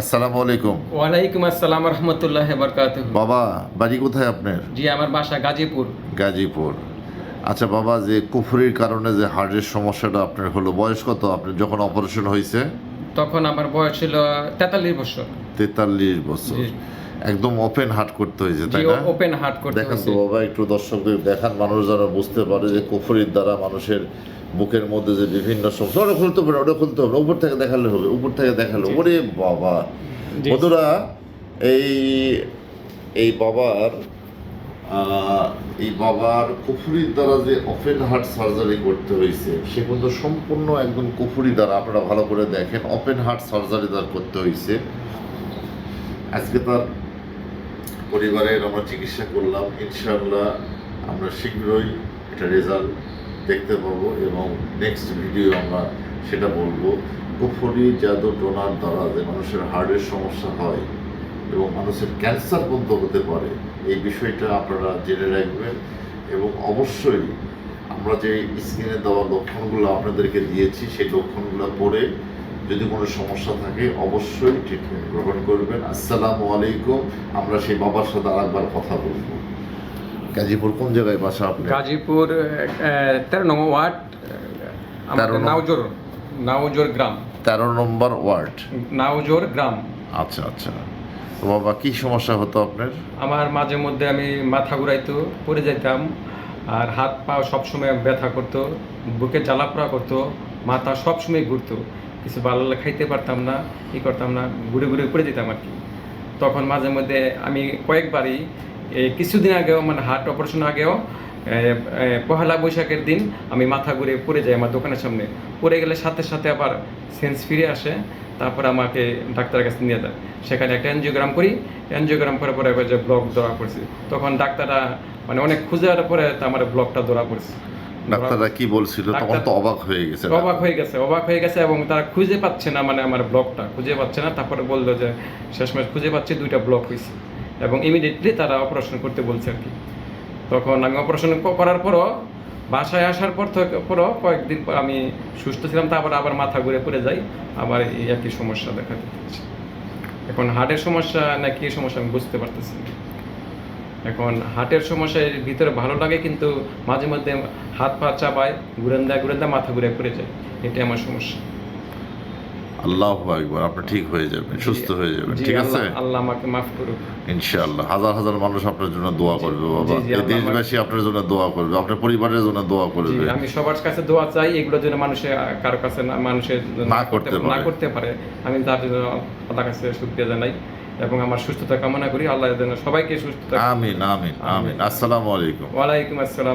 আসসালামু আলাইকুম। ওয়ালাইকুম আসসালাম রহমতুল্লাহ বরকাত বাবা বাড়ি কোথায় আপনার? জি আমার বাসা গাজীপুর। গাজীপুর। আচ্ছা বাবা যে কুফরির কারণে যে হার্টের সমস্যাটা আপনার হলো বয়স কত? আপনার যখন অপারেশন হয়েছে? তখন আমার বয়স ছিল তেতাল্লিশ বছর। তেতাল্লিশ বছর। একদম ওপেন হার্ট করতে হয়েছে তাই না? ওপেন হার্ট করতে দেখেন তো বাবা একটু দর্শকদের দেখান মানুষ যেন বুঝতে পারে যে কুফুরির দ্বারা মানুষের বুকের মধ্যে যে বিভিন্ন সমস্যা ওটা খুলতে পারে ওটা খুলতে হবে উপর থেকে দেখালে হবে উপর থেকে দেখালে ওরে বাবা। বন্ধুরা এই এই বাবার এই বাবার কুফুরির দ্বারা যে ওপেন হার্ট সার্জারি করতে হয়েছে সে কিন্তু সম্পূর্ণ একদম কুফুরি দ্বারা আপনারা ভালো করে দেখেন ওপেন হার্ট সার্জারি দ্বারা করতে হয়েছে। আজকে তার পরিবারের আমরা চিকিৎসা করলাম, ইনশাআল্লাহ আমরা শীঘ্রই এটা রেজাল্ট দেখতে পাবো এবং নেক্সট ভিডিও আমরা সেটা বলব। কুফরি, জাদু, ডোনার দ্বারা যে মানুষের হার্টের সমস্যা হয় এবং মানুষের ক্যান্সার বন্ধ হতে পারে, এই বিষয়টা আপনারা জেনে রাখবেন এবং অবশ্যই আমরা যে স্ক্রিনে দেওয়া লক্ষণগুলো আপনাদেরকে দিয়েছি, সেই লক্ষণগুলো পড়ে যদি কোনো সমস্যা থাকে অবশ্যই ট্রিটমেন্ট গ্রহণ করবেন। আসসালামু আলাইকুম। আমরা সেই বাবার সাথে আরেকবার কথা বলব। গাজীপুর কোন জায়গায় বাসা আপনি গাজীপুর তেরো নম্বর ওয়ার্ড আহ, আমাদের তেরো নং- নাওজোর নাওজোর গ্রাম। তেরো নম্বর ওয়ার্ড। নাওজোর গ্রাম। আচ্ছা আচ্ছা। তো বাবা কি সমস্যা হতো আপনার? আমার মাঝে মধ্যে আমি মাথা ঘুরাইতো পড়ে যেতাম আর হাত পা সবসময় ব্যথা করতো বুকে জ্বালাপড়া করতো মাথা সবসময় ঘুরতো। কিছু ভালো খাইতে পারতাম না, ই করতাম না, ঘুরে ঘুরে পড়ে যেতাম আর কি। তখন মাঝে মধ্যে আমি কয়েকবারই কিছুদিন আগেও মানে হার্ট অপারেশন আগেও পহেলা বৈশাখের দিন আমি মাথা ঘুরে পড়ে যাই আমার দোকানের সামনে। পড়ে গেলে সাথে সাথে আবার সেন্স ফিরে আসে, তারপরে আমাকে ডাক্তারের কাছে নিয়ে যায়। সেখানে একটা এনজিওগ্রাম করি এনজিওগ্রাম করার পরে যে ব্লক ধরা পড়ছে। তখন ডাক্তাররা মানে অনেক খুঁজার পরে আমার ব্লকটা ধরা পড়ছে। ডাক্তাররা কি বলছিল? তখন তো অবাক হয়ে গেছে অবাক হয়ে গেছে অবাক হয়ে গেছে এবং তারা খুঁজে পাচ্ছে না মানে আমার ব্লকটা খুঁজে পাচ্ছে না। তারপরে বলল যে শেষমেশ খুঁজে পাচ্ছে দুইটা ব্লক হয়েছে এবং ইমিডিয়েটলি তারা অপারেশন করতে বলছে আর কি। তখন আমি অপারেশন করার পরও বাসায় আসার পর পরও কয়েকদিন পর আমি সুস্থ ছিলাম তারপর আবার মাথা ঘুরে পড়ে যাই আবার এই একই সমস্যা দেখা দিচ্ছে। এখন হার্টের সমস্যা না কি সমস্যা আমি বুঝতে পারতেছি না। এখন হার্টের সমস্যার ভিতরে ভালো লাগে কিন্তু মাঝে মধ্যে হাত পা চাপায় ঘুরেন্দা ঘুরেন্দা মাথা ঘুরে পড়ে যায়। এটাই আমার সমস্যা। আল্লাহ একবার আপনি ঠিক হয়ে যাবেন সুস্থ হয়ে যাবেন ঠিক আছে? আল্লাহ- আমাকে মাফ করুক। ইনশাআল্লাহ হাজার হাজার মানুষ আপনার জন্য দোয়া করবে বাবা। এই দেশবাসী আপনার জন্য দোয়া করবে আপনার পরিবারের জন্য দোয়া করবে। আমি সবার কাছে দোয়া চাই এগুলো যেন মানুষের কারও কাছে না মানুষের না করতে না করতে পারে। আমি তার জন্য আল্লাহ কাছে শুক্রিয়া জানাই। এবং আমার সুস্থতা কামনা করি আল্লাহ যেন সবাইকে সুস্থতা আমিন আমিন আমিন। আসসালামু আলাইকুম। ওয়ালাইকুম আসসালাম।